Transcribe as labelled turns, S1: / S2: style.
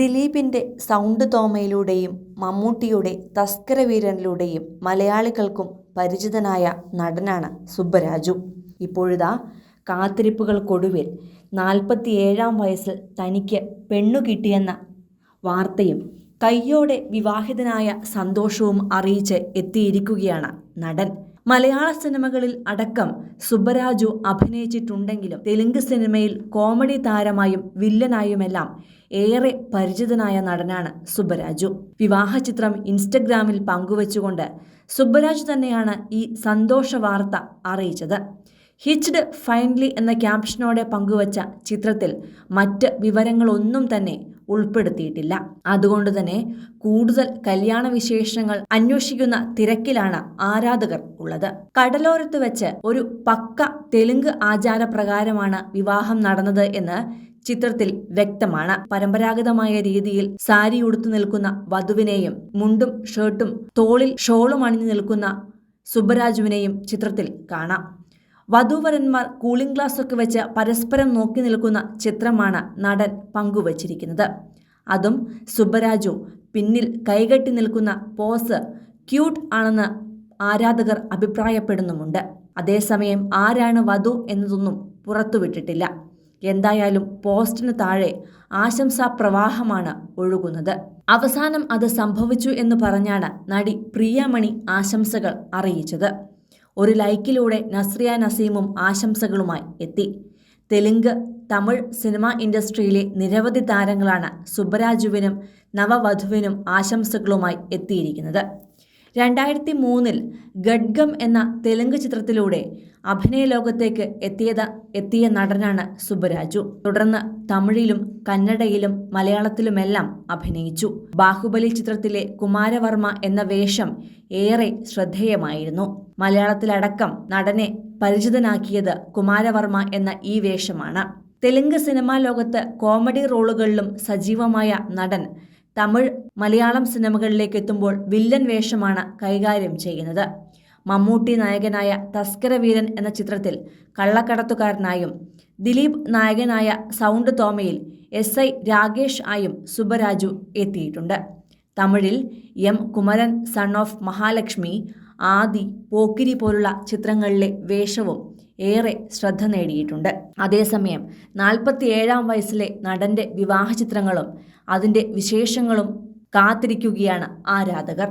S1: ദിലീപിന്റെ സൗണ്ട് തോമയിലൂടെയും മമ്മൂട്ടിയുടെ തസ്കരവീരനിലൂടെയും മലയാളികൾക്കും പരിചിതനായ നടനാണ് സുബ്ബരാജു. ഇപ്പോഴിതാ കാത്തിരിപ്പുകൾക്കൊടുവിൽ നാൽപ്പത്തിയേഴാം വയസ്സിൽ തനിക്ക് പെണ്ണു കിട്ടിയെന്ന വാർത്തയും കയ്യോടെ വിവാഹിതനായ സന്തോഷവും അറിയിച്ച് എത്തിയിരിക്കുകയാണ് നടൻ. മലയാള സിനിമകളിൽ അടക്കം സുബ്ബരാജു അഭിനയിച്ചിട്ടുണ്ടെങ്കിലും തെലുങ്ക് സിനിമയിൽ കോമഡി താരമായും വില്ലനായുമെല്ലാം ഏറെ പരിചിതനായ നടനാണ് സുബ്ബരാജു. വിവാഹ ചിത്രം ഇൻസ്റ്റഗ്രാമിൽ പങ്കുവച്ചുകൊണ്ട് സുബ്ബരാജു തന്നെയാണ് ഈ സന്തോഷ വാർത്ത അറിയിച്ചത്. ഹിച്ച്ഡ് ഫൈൻലി എന്ന ക്യാപ്ഷനോടെ പങ്കുവച്ച ചിത്രത്തിൽ മറ്റ് വിവരങ്ങളൊന്നും തന്നെ ഉൾപ്പെടുത്തിയിട്ടില്ല. അതുകൊണ്ട് തന്നെ കൂടുതൽ കല്യാണ വിശേഷങ്ങൾ അന്വേഷിക്കുന്ന തിരക്കിലാണ് ആരാധകർ ഉള്ളത്. കടലോരത്ത് വെച്ച് ഒരു പക്ക തെലുങ്ക് ആചാരപ്രകാരമാണ് വിവാഹം നടന്നത് എന്ന് ചിത്രത്തിൽ വ്യക്തമാണ്. പരമ്പരാഗതമായ രീതിയിൽ സാരി ഉടുത്തു നിൽക്കുന്ന വധുവിനെയും മുണ്ടും ഷർട്ടും തോളിൽ ഷോളും അണിഞ്ഞു നിൽക്കുന്ന സുബ്ബരാജുവിനെയും ചിത്രത്തിൽ കാണാം. വധൂവരന്മാർ കൂളിംഗ് ഗ്ലാസ് ഒക്കെ വെച്ച് പരസ്പരം നോക്കി നിൽക്കുന്ന ചിത്രമാണ് നടൻ പങ്കുവച്ചിരിക്കുന്നത്. അതും സുബ്ബരാജു പിന്നിൽ കൈകെട്ടി നിൽക്കുന്ന പോസ് ക്യൂട്ട് ആണെന്ന് ആരാധകർ അഭിപ്രായപ്പെടുന്നുമുണ്ട്. അതേസമയം ആരാണ് വധു എന്നതൊന്നും പുറത്തുവിട്ടിട്ടില്ല. എന്തായാലും പോസ്റ്റിന് താഴെ ആശംസാ പ്രവാഹമാണ് ഒഴുകുന്നത്. അവസാനം അത് സംഭവിച്ചു എന്ന് പറഞ്ഞാണ് നടി പ്രിയാമണി ആശംസകൾ അറിയിച്ചത്. ഒരു ലൈക്കിലൂടെ നസ്രിയ നസീമും ആശംസകളുമായി എത്തി. തെലുങ്ക് തമിഴ് സിനിമാ ഇൻഡസ്ട്രിയിലെ നിരവധി താരങ്ങളാണ് സുബ്ബരാജുവിനും നവവധുവിനും ആശംസകളുമായി എത്തിയിരിക്കുന്നത്. രണ്ടായിരത്തി മൂന്നിൽ ഗഡ്ഗം എന്ന തെലുങ്ക് ചിത്രത്തിലൂടെ അഭിനയ ലോകത്തേക്ക് എത്തിയത് എത്തിയ നടനാണ് സുബ്ബരാജു. തുടർന്ന് തമിഴിലും കന്നഡയിലും മലയാളത്തിലുമെല്ലാം അഭിനയിച്ചു. ബാഹുബലി ചിത്രത്തിലെ കുമാരവർമ്മ എന്ന വേഷം ഏറെ ശ്രദ്ധേയമായിരുന്നു. മലയാളത്തിലടക്കം നടനെ പരിചിതനാക്കിയത് കുമാരവർമ്മ എന്ന ഈ വേഷമാണ്. തെലുങ്ക് സിനിമാ ലോകത്ത് കോമഡി റോളുകളിലും സജീവമായ നടൻ തമിഴ് മലയാളം സിനിമകളിലേക്ക് എത്തുമ്പോൾ വില്ലൻ വേഷമാണ് കൈകാര്യം ചെയ്യുന്നത്. മമ്മൂട്ടി നായകനായ തസ്കരവീരൻ എന്ന ചിത്രത്തിൽ കള്ളക്കടത്തുകാരനായും ദിലീപ് നായകനായ സൗണ്ട് തോമയിൽ എസ് ഐ രാകേഷ് ആയും സുബരാജു എത്തിയിട്ടുണ്ട്. തമിഴിൽ M Kumaran son of Mahalakshmi Aadhi Pokkiri പോലുള്ള ചിത്രങ്ങളിലെ വേഷവും ഏറെ ശ്രദ്ധ നേടിയിട്ടുണ്ട്. അതേസമയം നാൽപ്പത്തിയേഴാം വയസ്സിലെ നടന്റെ വിവാഹ ചിത്രങ്ങളും അതിന്റെ വിശേഷങ്ങളും കാത്തിരിക്കുകയാണ് ആരാധകർ.